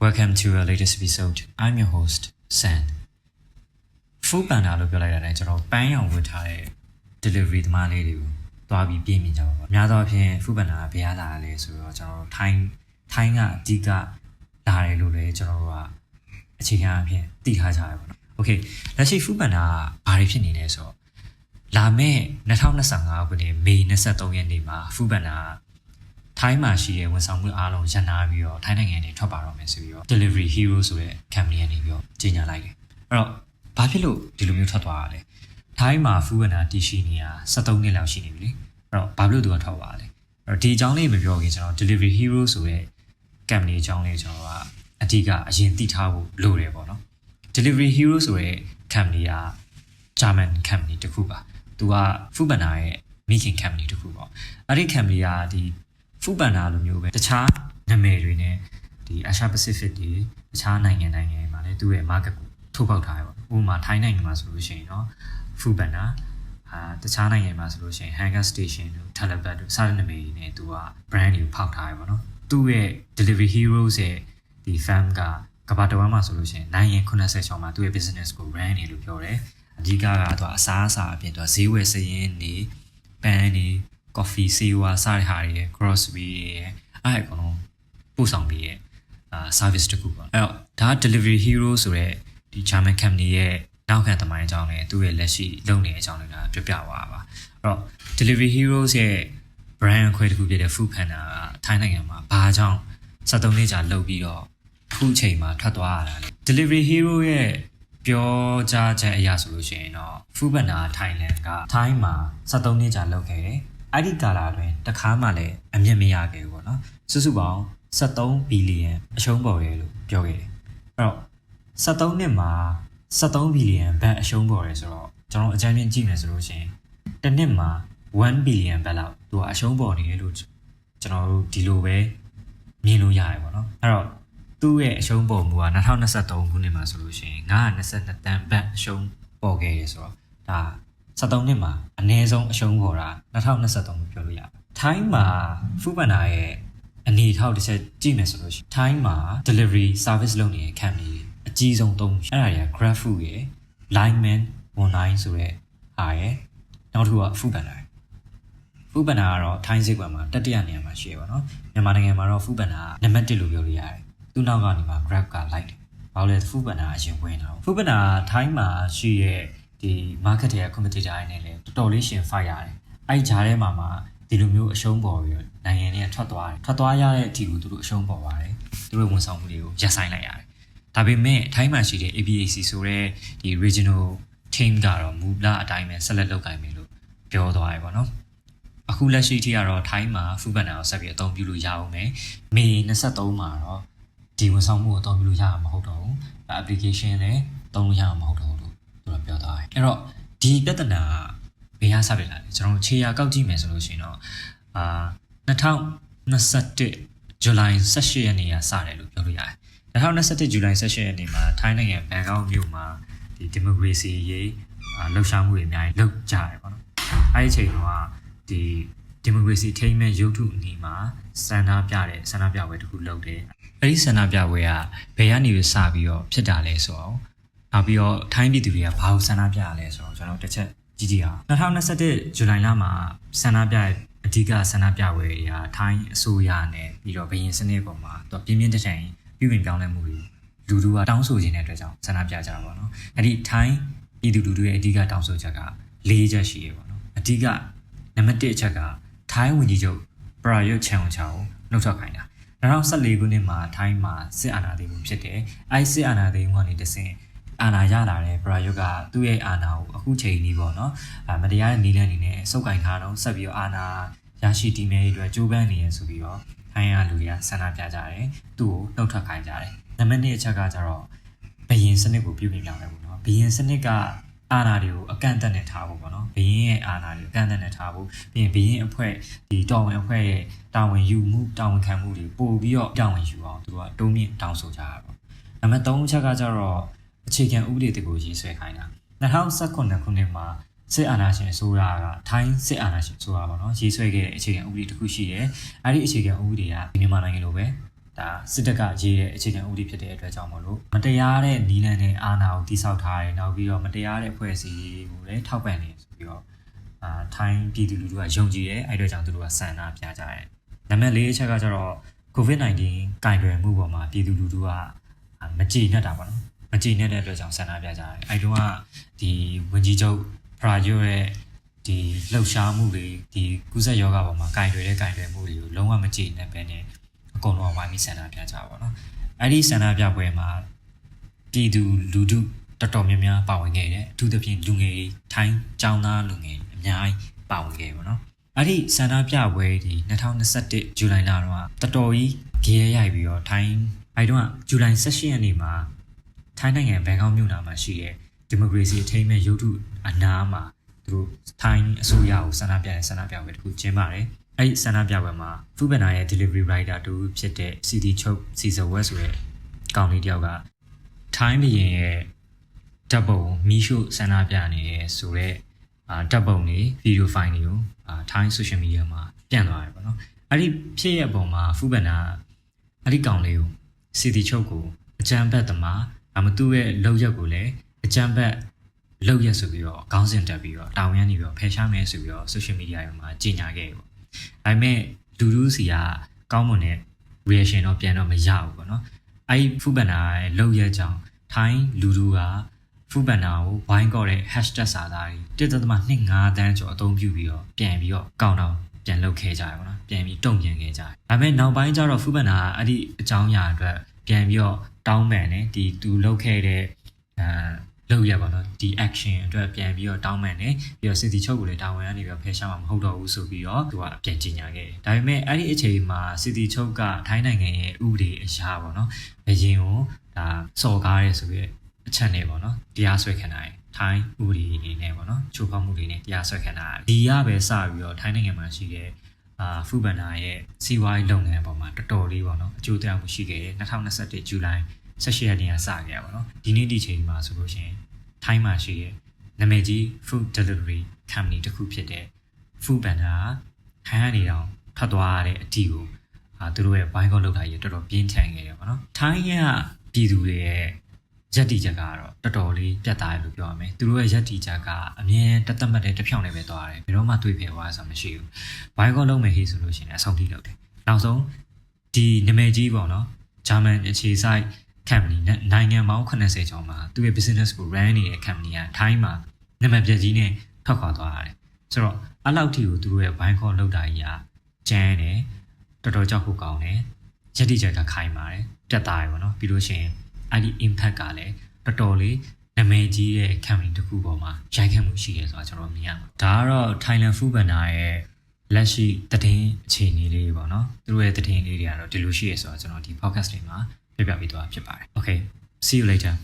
Welcome to our latest episode. I'm your host, San. Food Panda လို့ပြောလိုက်တာနဲ့ကျွန်တော်ပန်းရောင်ဝတ်ထားတဲ့ delivery သမားလေးတွေကိုတွားပြီးပြင်မြင်ကြပါပါ။များသောအားဖြင့် Food Panda ကဘယ်ရလာလဲဆိုတော့ကျွန်တော်တို့ထိုင်းထိုင်းကအဓိကလာတယ်လို့လည်းကျွန်တော်တို့ကအခြေခံအဖြစ်သိထားကြရပါတော့။ Okay လက်ရှိ Food Panda ကဘာတွေဖြစ်နေလဲဆိုတော့လာမယ့်2025ခုနှစ်မေ23ရက်နေ့မှာ Food Panda က ထိုင်းမှာရှိတဲ့ဝန်ဆောင်မှုအားလုံးရပ်နာပြီးတော့ထိုင်းနိုင်ငံနေထွက်ပါတော့မယ်ဆိုပြီးတော့ Delivery Hero ဆိုတဲ့ company ကနေပြီးတော့ကြေညာလိုက်တယ်။အဲ့တော့ဘာဖြစ်လို့ဒီလိုမျိုးထွက်သွားတာလဲ။ထိုင်းမှာ Food Panda တည်ရှိနေတာ73နှစ်လောက်ရှိနေပြီလေ။အဲ့တော့ဘာဖြစ်လို့သူကထွက်သွားလဲ။အဲ့တော့ဒီအကြောင်းလေးမပြောခင်ကျွန်တော် Delivery Hero ဆိုတဲ့ company အကြောင်းလေးကျွန်တော်ကအဓိကအရင်သိထားဖို့လိုတယ်ပေါ့နော်။ Delivery Hero ဆိုတဲ့ company က German company တစ်ခုပါ။သူက Food Panda ရဲ့မိခင် company တစ်ခုပေါ့။အဲ့ဒီ company ကဒီ ဖူပန်ဒါလိုမျိုးပဲတခြားနာမည်တွေနဲ့ဒီ Asia Pacific တွေတခြားနိုင်ငံနိုင်ငံတွေမှာလည်းသူ့ရဲ့ market ကိုထုတ်ပေါက်ထားရပါဘူးဥပမာထိုင်းနိုင်ငံမှာဆိုလို့ရှိရင်တော့ဖူပန်ဒါအာတခြားနိုင်ငံမှာဆိုလို့ရှိရင် Hangar Station တို့ Talabat တို့စတဲ့နာမည်တွေနဲ့သူက brand တွေကိုဖောက်ထားရပါတော့သူ့ရဲ့ delivery heroes ရဲ့ဒီ fam ကကဘာတဝမ်းမှာဆိုလို့ရှိရင်နိုင်ငံ90ချောင်းမှာသူ့ရဲ့ business ကို brand နေလို့ပြောတယ်အဓိကကတော့အစားအစာအပြင်သူကဈေးဝယ်စည်ရင်းနေပန်းနေ coffee ဆေးဝါးစတဲ့ဟာတွေရယ် grocery တွေရယ်အဲ့အကုန်လုံးပို့ဆောင်ပေးရဲ့အာ service တစ်ခုပေါ့အဲ့တော့ဒါ delivery hero ဆိုတဲ့ဒီ German company ရဲ့နောက်ခံသမိုင်းအကြောင်းနဲ့သူ့ရဲ့လက်ရှိလုပ်နေတဲ့အကြောင်းတွေကပြောပြသွားပါအဲ့တော့ delivery heroes ရဲ့ brand အခွဲတစ်ခုဖြစ်တဲ့ food panda ကထိုင်းနိုင်ငံမှာဘာကြောင့်73နှစ်ကြာလုပ်ပြီးတော့အခုချိန်မှာထွက်သွားရတာလေ delivery hero ရဲ့ပြောကြားချက်အရဆိုလို့ရှိရင်တော့ food panda Thailand ကထိုင်းမှာ73နှစ်ကြာလုပ်ခဲ့တယ် အဲ့ဒီကာလအတွင်းတခါမှလည်းအမြင့်မရခဲ့ဘူးပေါ့နော်စုစုပေါင်း73ဘီလီယံအရှုံးပေါ်တယ်လို့ပြောခဲ့တယ်အဲ့တော့73နှစ်မှာ73ဘီလီယံဘတ်အရှုံးပေါ်တယ်ဆိုတော့ကျွန်တော်အကြမ်းဖျင်းကြည့်မယ်ဆိုလို့ရှိရင်တစ်နှစ်မှာ1ဘီလီယံဘတ်လောက်သူကအရှုံးပေါ်နေတယ်လို့ကျွန်တော်တို့ဒီလိုပဲမြင်လို့ရတယ်ပေါ့နော်အဲ့တော့သူ့ရဲ့အရှုံးပေါ်မှုက2023ခုနှစ်မှာဆိုလို့ရှိရင်922တန်ဘတ်အရှုံးပေါ်ခဲ့တယ်ဆိုတော့ဒါ 73နှစ်မှာအနည်းဆုံးအရှုံးပေါ်တာ2023ကိုပြောလို့ရတယ်။ထိုင်းမှာဖူပန်နာရဲ့အနေထောက်တစ်ချက်ကြည့်မယ်ဆိုလို့ရှိရင်ထိုင်းမှာ delivery service လုပ်နေတဲ့ company အကြီးဆုံးသုံးခုအဲ့ဒါတွေက GrabFood ရယ် Lineman Online ဆိုတဲ့ဟာရယ်နောက်တစ်ခုက Food Panda ရယ် Food Panda ကတော့ထိုင်းစစ်ကွက်မှာတတိယနေရာမှာရှိရပါတော့မြန်မာနိုင်ငံမှာတော့ Food Panda ကနံပါတ်1လို့ပြောလို့ရတယ်သူ့နောက်ကနေမှာ Grab ကလိုက်တယ်ဘာလို့လဲ Food Panda အရင်ဝင်တာ Food Panda ထိုင်းမှာရှိရဲ့ ဒီ market တွေက competitor တွေနဲ့လည်းတော်တော်လေးရှင် fight ရတယ်အဲ့ဂျားထဲမှာမှဒီလိုမျိုးအရှုံးပေါ်ပြီးတော့နိုင်ငံတွေကထွက်သွားတယ်ထွက်သွားရတဲ့အထိကိုသူတို့အရှုံးပေါ်ပါတယ်သူတို့ဝန်ဆောင်မှုတွေကိုရပ်ဆိုင်းလိုက်ရတယ်ဒါပေမဲ့ထိုင်းမှာရှိတဲ့ ABAC ဆိုတဲ့ဒီ regional team ကတော့မူလအတိုင်းပဲဆက်လက်လုပ်ကိုင်မယ်လို့ပြောသွားတယ်ပေါ့နော်အခုလက်ရှိထိကတော့ထိုင်းမှာ food banner ကိုဆက်ပြီးအသုံးပြုလို့ရအောင်မယ်မေ23မှာတော့ဒီဝန်ဆောင်မှုကိုအသုံးပြုလို့ရမှာမဟုတ်တော့ဘူး application လည်းသုံးလို့ရမှာမဟုတ် တော့ဘူးလို့သူကပြောသွားတယ်အဲ့တော့ဒီပြဿနာကဘယ်ဟာဆက်ပြလာလဲကျွန်တော်ခြေရာကောက်ကြည့်မယ်ဆိုလို့ရှိရင်တော့အာ2021ဇူလိုင်18ရက်နေ့ကစတယ်လို့ပြောလို့ရတယ်2021ဇူလိုင်18ရက်နေ့မှာထိုင်းနိုင်ငံဘန်ကောက်မြို့မှာဒီဒီမိုကရေစီရေးလှုပ်ရှားမှုတွေအများကြီးလုပ်ကြရတယ်ပေါ့နော်အဲ့ဒီအချိန်ကဒီဒီမိုကရေစီထိမ်းမဲ့ရုပ်ထုအနီးမှာစန္ဒပြတဲ့စန္ဒပြပွဲတစ်ခုလုပ်တယ်။အဲဒီစန္ဒပြပွဲကဘယ်ကနေစပြီးတော့ဖြစ်တာလဲဆိုတော့ နောက်ပြီးတော့ထိုင်းပြည်သူတွေကဘာလို့စန္ဒပြရလဲဆိုတော့ကျွန်တော်တစ်ချက်ကြည့်ကြည့်အောင်2021ဇူလိုင်လမှာစန္ဒပြအဓိကဆန္ဒပြပွဲတွေကထိုင်းအစိုးရနဲ့ပြီးတော့ဘရင်စနစ်ပေါ်မှာသူပြင်းပြင်းထန်ထန်ပြုပြင်ပြောင်းလဲမှုတွေလူလူကတောင်းဆိုခြင်းတဲ့အတွက်ကြောင့်ဆန္ဒပြကြတာပေါ့နော်။အဲ့ဒီထိုင်းပြည်သူလူထုရဲ့အဓိကတောင်းဆိုချက်က၄ချက်ရှိရပေါ့နော်။အဓိကနံပါတ်1အချက်ကထိုင်းဝန်ကြီးချုပ်ပရာယွတ်ချန်ဝချာကိုနှုတ်ထွက်ခိုင်းတာ2014ခုနှစ်မှာထိုင်းမှာစစ်အာဏာသိမ်းမှုဖြစ်တယ်။အဲဒီစစ်အာဏာသိမ်းမှုကနေတဆင့် အာဏာရလာတဲ့ပရာယွတ်ကသူ့ရဲ့အာဏာကိုအခုချိန်ကြီးပေါ့နော်။အဲမတရားတဲ့နည်းလမ်းတွေနဲ့စုပ်ကင်ထားတော့ဆက်ပြီးတော့အာဏာရရှိတည်မြဲရေးအတွက်ကြိုးပမ်းနေရဆိုပြီးတော့ထိုင်းရလူတွေကဆန္ဒပြကြတယ်။သူ့ကိုနှုတ်ထွက်ခိုင်းကြတယ်။နံပါတ်2အချက်ကကျတော့ဘယင်စနစ်ကိုပြုပြင်ပြောင်းလဲဖို့နော်။ဘယင်စနစ်ကအာဏာတွေကိုအကန့်အသတ်နဲ့ထားဖို့ပေါ့နော်ဘရင်ရဲ့အာဏာတွေအကန့်အသတ်နဲ့ထားဖို့ပြီးရင်ဘရင်အဖွဲ့ဒီတော်ဝင်အဖွဲ့ရဲ့တာဝန်ယူမှုတာဝန်ခံမှုတွေပို့ပြီးတော့တာဝန်ယူအောင်သူကတိုးမြင့်တောင်းဆိုကြတာပေါ့နံပါတ်3ချက်ကကျတော့ အခြေခံဥပဒေတွေကိုရေးဆွဲခိုင်းတာ2019ခုနှစ်မှာစစ်အာဏာရှင်အစိုးရကထိုင်းစစ်အာဏာရှင်အစိုးရပေါ့နော်ရေးဆွဲခဲ့တဲ့အခြေခံဥပဒေတစ်ခုရှိတယ်အဲ့ဒီအခြေခံဥပဒေကမြန်မာနိုင်ငံလိုပဲဒါစစ်တပ်ကရေးတဲ့အခြေခံဥပဒေဖြစ်တဲ့အတွက်ကြောင့်မလို့မတရားတဲ့နီလန်နဲ့အာဏာကိုတိဆောက်ထားတယ်နောက်ပြီးတော့မတရားတဲ့အဖွဲ့အစည်းကိုလည်းထောက်ပံ့နေဆိုပြီးတော့အာထိုင်းပြည်သူလူထုကယုံကြည်တယ်အဲ့အတွက်ကြောင့်သူတို့ကဆန္ဒပြကြတယ်နံပါတ်၄အချက်ကကျတော့ COVID-19 ကင်တွယ်မှုပေါ်မှာပြည်သူလူထုကအာမကြည်နဲ့တာပေါ့နော် မကြည်နဲ့တဲ့အတွက်ကြောင့်ဆန္ဒပြကြတယ်အဲ့တုန်းကဒီဝင်ကြီးချုပ်ဖရာဂျိုရဲ့ဒီလှုပ်ရှားမှုတွေဒီကုသယောဂပေါ်မှာကင်တွယ်တဲ့ကင်တွယ်မှုတွေကိုလုံးဝမကြည်နဲ့ပဲနဲ့အကုန်လုံးဝိုင်းပြီးဆန္ဒပြကြပါတော့နော်အဲ့ဒီဆန္ဒပြပွဲမှာပြည်သူလူထုတော်တော်များများပါဝင်ခဲ့တယ်အထူးသဖြင့်လူငယ်တွေထိုင်းចောင်းသားလူငယ်အများကြီးပါဝင်ခဲ့ပါတော့အဲ့ဒီဆန္ဒပြပွဲဒီ2021ဇူလိုင်လတော့တော်တော်ကြီးဂေးရိုက်ပြီးတော့ထိုင်းအဲ့တော့ဇူလိုင်18ရက်နေ့မှာ ထိုင်းနိုင်ငံဘန်ကောက်မြို့နာမှာရှိတဲ့ဒီမိုကရေစီအထိမ်းအမဲ့ရုပ်ထုအနားမှာသူတို့ထိုင်းအစိုးရကိုဆန္ဒပြတဲ့ဆန္ဒပြပွဲတစ်ခုကျင်းပါတယ်အဲ့ဒီဆန္ဒပြပွဲမှာဖူဘနာရဲ့ delivery rider တူဖြစ်တဲ့ CD ချုပ် Caesar West ဆိုတဲ့ကောင်လေးတယောက်ကထိုင်းဘရင်ရဲ့ဓာတ်ပုံမီးရှို့ဆန္ဒပြနေရဲဆိုတော့အာဓာတ်ပုံတွေဗီဒီယိုဖိုင်တွေကိုအာထိုင်း social media မှာပြန့်သွားတယ်ပေါ့နော်အဲ့ဒီဖြစ်ရဲ့ပုံမှာဖူဘန်နာအဲ့ဒီကောင်လေးကိုစီတီချုပ်ကိုအကြံဘက်သမား အမသူ့ရဲ့လောက်ရက်ကိုလည်းအကြံဘက်လောက်ရက်ဆိုပြီးတော့ခေါင်းစဉ်တက်ပြီးတော့တာဝန်ရနေပြီးတော့ဖယ်ရှားမယ်ဆိုပြီးတော့ social media တွေမှာကြေညာခဲ့ပေါ့ဒါပေမဲ့လူလူစီကကောင်းမွန်တဲ့ reaction တော့ပြန်တော့မရဘူးပေါ့နော်အဲ့ဒီဖူဘန်နာရဲ့လောက်ရက်ကြောင့်ထိုင်းလူလူကဖူဘန်နာကိုဝိုင်းကော့တဲ့ hashtag စာသားတွေ1.25တန်းကျော်အသုံးပြုပြီးတော့ပြန်ပြီးတော့ကောင်းတော့ပြန်လုပ်ခဲ့ကြရပါတော့ပြန်ပြီးတုံ့ပြန်ခဲ့ကြတယ်ဒါပေမဲ့နောက်ပိုင်းကျတော့ဖူဘန်နာကအဲ့ဒီအကြောင်းအရာအတွက် ပြန်ပြီးတော့တောင်းပန်တယ်ဒီသူလုပ်ခဲ့တဲ့အဲလုပ်ရပါတော့ဒီ action အတွက်ပြန်ပြီးတော့တောင်းပန်တယ်ပြီးတော့စစ်တီချုပ်ကိုလည်းတာဝန်ကနေပြီးတော့ဖယ်ရှားမှာမဟုတ်တော့ဘူးဆိုပြီးတော့သူကပြန်ကြေညာခဲ့တယ်ဒါပေမဲ့အဲ့ဒီအချိန်မှာစစ်တီချုပ်ကထိုင်းနိုင်ငံရဲ့ဥပဒေအရာပေါ့နော်ဘယင်ကိုဒါစော်ကားရဲဆိုပြီးအချက်နဲ့ပေါ့နော်တရားစွဲခံတာရယ်ထိုင်းဥပဒေအနေနဲ့ပေါ့နော်ချိုးဖောက်မှုတွေနဲ့တရားစွဲခံတာဒီရပဲစပြီးတော့ထိုင်းနိုင်ငံမှာရှိတဲ့ အာဖူဘန်နာရဲ့စီးပွားရေးလုပ်ငန်းပေါ်မှာတော်တော်လေးပေါ့နော်အကျိုးသက်ရောက်မှုရှိခဲ့တယ်2021ဇူလိုင်18ရက်နေ့ကစခဲ့ရပါတော့ဒီနေ့ဒီချိန်မှာဆိုလို့ရှိရင်ထိုင်းမှာရှိတဲ့နာမည်ကြီး food delivery company တစ်ခုဖြစ်တဲ့ food panda ခံရနေတော့ထွက်သွားရတဲ့အတီကိုအာသူတို့ရဲ့ဘိုင်းကောလောက်တာကြီးတော်တော်ပြင်းထန်ခဲ့တယ်ပေါ့နော်ထိုင်းကပြည်သူတွေရဲ့ ရက်တီချက်ကတော့တော်တော်လေးပြတ်သားတယ်လို့ပြောရမယ်သူတို့ရဲ့ရက်တီချက်ကအမြင်တက်တက်မှတ်တဲ့တစ်ဖြောင်းနဲ့ပဲသွားတယ်ဘယ်တော့မှတွေးဖယ်သွားဆိုတာမရှိဘူးဘိုင်းကောလုံးမယ်ဟေးဆိုလို့ရှိရင်အဆုံးထိလုပ်တယ်နောက်ဆုံးဒီနာမည်ကြီးပေါ့နော်ဂျာမန်အခြေစိုက် company နဲ့နိုင်ငံပေါင်း80ကျော်မှာသူ့ရဲ့ business ကို run နေတဲ့ company ကထိုင်းမှာနာမည်ပြကြီးနဲ့ထွက်ခွာသွားရတယ်ဆိုတော့အဲ့လောက်ထိကိုသူတို့ရဲ့ဘိုင်းကောလောက်တာကြီးကကျန်းတယ်တော်တော်ကြောက်ဖို့ကောင်းတယ်ရက်တီချက်ကခိုင်ပါတယ်ပြတ်သားတယ်ပေါ့နော်ပြီးလို့ရှိရင် အဲ့ဒီ impact ကလည်းတော်တော်လေးနာမည်ကြီးတဲ့ company တစ်ခုပေါ်မှာရိုက်ခတ်မှုရှိရဲဆိုတာကျွန်တော်မြင်ရမှာဒါကတော့ Thailand Food Banner ရဲ့လက်ရှိသတင်းအခြေအနေလေးပေါ့နော်သူတို့ရဲ့သတင်းလေးတွေကတော့ဒီလိုရှိရဲဆိုတော့ကျွန်တော်ဒီ podcast တွေမှာပြပြပေးသွားဖြစ်ပါတယ် Okay see you later